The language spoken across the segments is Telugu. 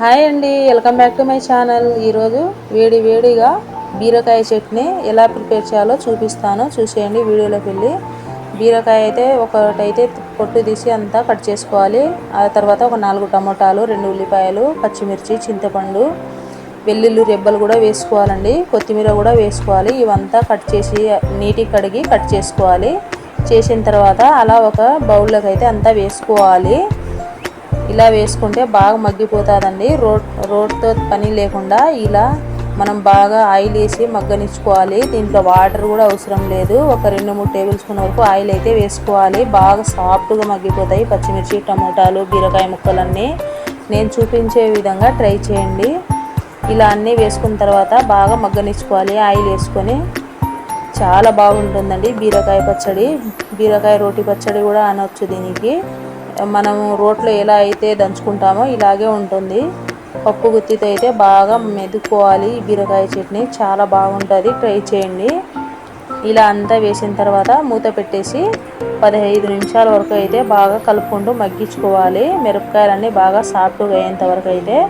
హాయ్ అండి welcome back to my channel. ఈరోజు వేడి వేడిగా బీరకాయ చట్నీ ఎలా ప్రిపేర్ చేయాలో చూపిస్తాను. చూసేయండి వీడియోలోకి వెళ్ళి. బీరకాయ అయితే ఒకటైతే పొట్టు తీసి అంతా కట్ చేసుకోవాలి. ఆ తర్వాత ఒక నాలుగు టమోటాలు రెండు ఉల్లిపాయలు పచ్చిమిర్చి చింతపండు వెల్లుల్లి రెబ్బలు కూడా వేసుకోవాలండి. కొత్తిమీర కూడా వేసుకోవాలి. ఇవంతా కట్ చేసి నీటికి కడిగి కట్ చేసుకోవాలి. చేసిన తర్వాత అలా ఒక బౌల్లోకి అయితే అంతా వేసుకోవాలి. ఇలా వేసుకుంటే బాగా మగ్గిపోతుందండి. రోడ్ రోడ్తో పని లేకుండా ఇలా మనం బాగా ఆయిల్ వేసి మగ్గనిచ్చుకోవాలి. దీంట్లో వాటర్ కూడా అవసరం లేదు. ఒక రెండు మూడు టేబుల్ స్పూన్ వరకు ఆయిల్ అయితే వేసుకోవాలి. బాగా సాఫ్ట్గా మగ్గిపోతాయి పచ్చిమిర్చి టమోటాలు బీరకాయ ముక్కలన్నీ. నేను చూపించే విధంగా ట్రై చేయండి. ఇలా అన్నీ వేసుకున్న తర్వాత బాగా మగ్గనిచ్చుకోవాలి. ఆయిల్ వేసుకొని చాలా బాగుంటుందండి బీరకాయ పచ్చడి. బీరకాయ రోటి పచ్చడి కూడా అనొచ్చు దీనికి. మనము రోట్లో ఎలా అయితే దంచుకుంటామో ఇలాగే ఉంటుంది. పప్పు గుత్తితో అయితే బాగా మెదుకోవాలి బీరకాయ చట్నీ చాలా బాగుంటుంది. ట్రై చేయండి. ఇలా అంతా వేసిన తర్వాత మూత పెట్టేసి పదహైదు నిమిషాల వరకు అయితే బాగా కలుపుకుంటూ మగ్గించుకోవాలి. మిరపకాయలన్నీ బాగా సాఫ్ట్గా అయ్యేంత వరకు అయితే.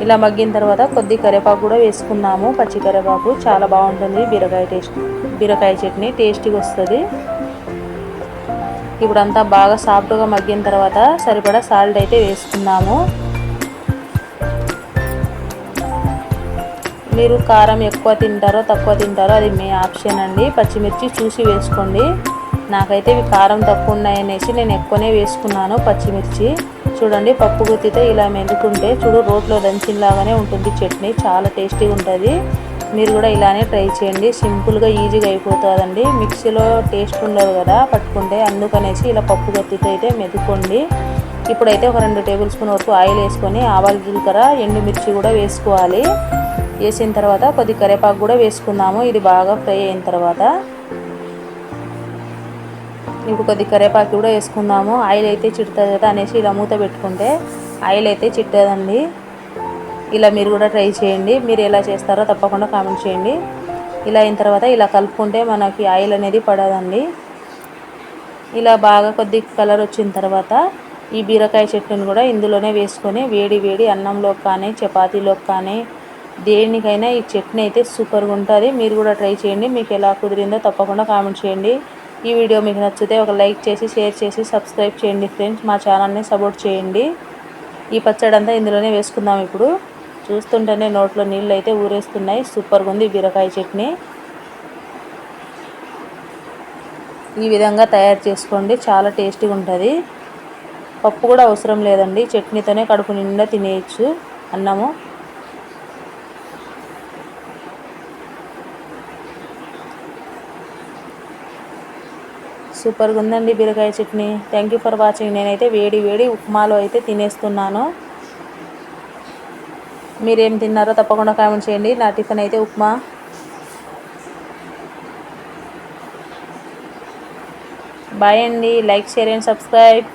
ఇలా మగ్గిన తర్వాత కొద్ది కరివేపాకు కూడా వేసుకున్నాము. పచ్చి కరివేపాకు చాలా బాగుంటుంది. బీరకాయ టేస్ట్ బీరకాయ చట్నీ టేస్టీగా వస్తుంది. ఇప్పుడు అంతా బాగా సాఫ్ట్గా మగ్గిన తర్వాత సరిపడా సాల్ట్ అయితే వేసుకున్నాము. మీరు కారం ఎక్కువ తింటారో తక్కువ తింటారో అది మీ ఆప్షన్ అండి. పచ్చిమిర్చి చూసి వేసుకోండి. నాకైతే ఇవి కారం తక్కువ ఉన్నాయనేసి నేను ఎక్కువనే వేసుకున్నాను పచ్చిమిర్చి. చూడండి పప్పు గుత్తితో ఇలా మెదుకుంటే చూడు రోట్లో దంచినలాగానే ఉంటుంది చట్నీ చాలా టేస్టీగా ఉంటుంది. మీరు కూడా ఇలానే ట్రై చేయండి. సింపుల్గా ఈజీగా అయిపోతుందండి. మిక్సీలో టేస్ట్ ఉండదు కదా పట్టుకుంటే అందుకనేసి ఇలా పప్పు గత్తితో అయితే మెదుకోండి ఇప్పుడైతే ఒక రెండు టేబుల్ స్పూన్ వరకు ఆయిల్ వేసుకొని ఆవాలు జీలకర్ర ఎండుమిర్చి కూడా వేసుకోవాలి. వేసిన తర్వాత కొద్ది కరివేపాకు కూడా వేసుకుందాము. ఇది బాగా ఫ్రై అయిన తర్వాత. ఇప్పుడు కొద్ది కరివేపాకు కూడా వేసుకుందాము. ఆయిల్ అయితే చిడుతుంది కదా అనేసి ఇలా మూత పెట్టుకుంటే ఆయిల్ అయితే చిట్టదండి. ఇలా మీరు కూడా ట్రై చేయండి. మీరు ఎలా చేస్తారో తప్పకుండా కామెంట్ చేయండి. ఇలా అయిన తర్వాత ఇలా కలుపుకుంటే మనకి ఆయిల్ అనేది పడదండి. ఇలా బాగా కొద్ది కలర్ వచ్చిన తర్వాత ఈ బీరకాయ చెట్టును కూడా ఇందులోనే వేసుకొని వేడి వేడి అన్నంలోకి కానీ చపాతీలోకి కానీ దేనికైనా ఈ చట్నీ అయితే సూపర్గా ఉంటుంది. మీరు కూడా ట్రై చేయండి. మీకు ఎలా కుదిరిందో తప్పకుండా కామెంట్ చేయండి. ఈ వీడియో మీకు నచ్చితే ఒక లైక్ చేసి షేర్ చేసి సబ్స్క్రైబ్ చేయండి ఫ్రెండ్స్. మా ఛానల్ని సపోర్ట్ చేయండి. ఈ పచ్చడి అంతా ఇందులోనే వేసుకుందాం ఇప్పుడు. చూస్తుంటేనే నోట్లో నీళ్ళు అయితే ఊరేస్తున్నాయి. సూపర్గా ఉంది బీరకాయ చట్నీ. ఈ విధంగా తయారు చేసుకోండి. చాలా టేస్టీగా ఉంటుంది పప్పు కూడా అవసరం లేదండి. చట్నీతోనే కడుపు నిండా తినేయచ్చు అన్నము. సూపర్గా ఉందండి బీరకాయ chutney. Thank you for watching. నేనైతే వేడి వేడి ఉప్మాలో అయితే తినేస్తున్నాను. మీరేం తిన్నారో తప్పకుండా కామెంట్ చేయండి. నా టిఫిన్ అయితే ఉప్మా. బాయ్ అండి. Like share and subscribe.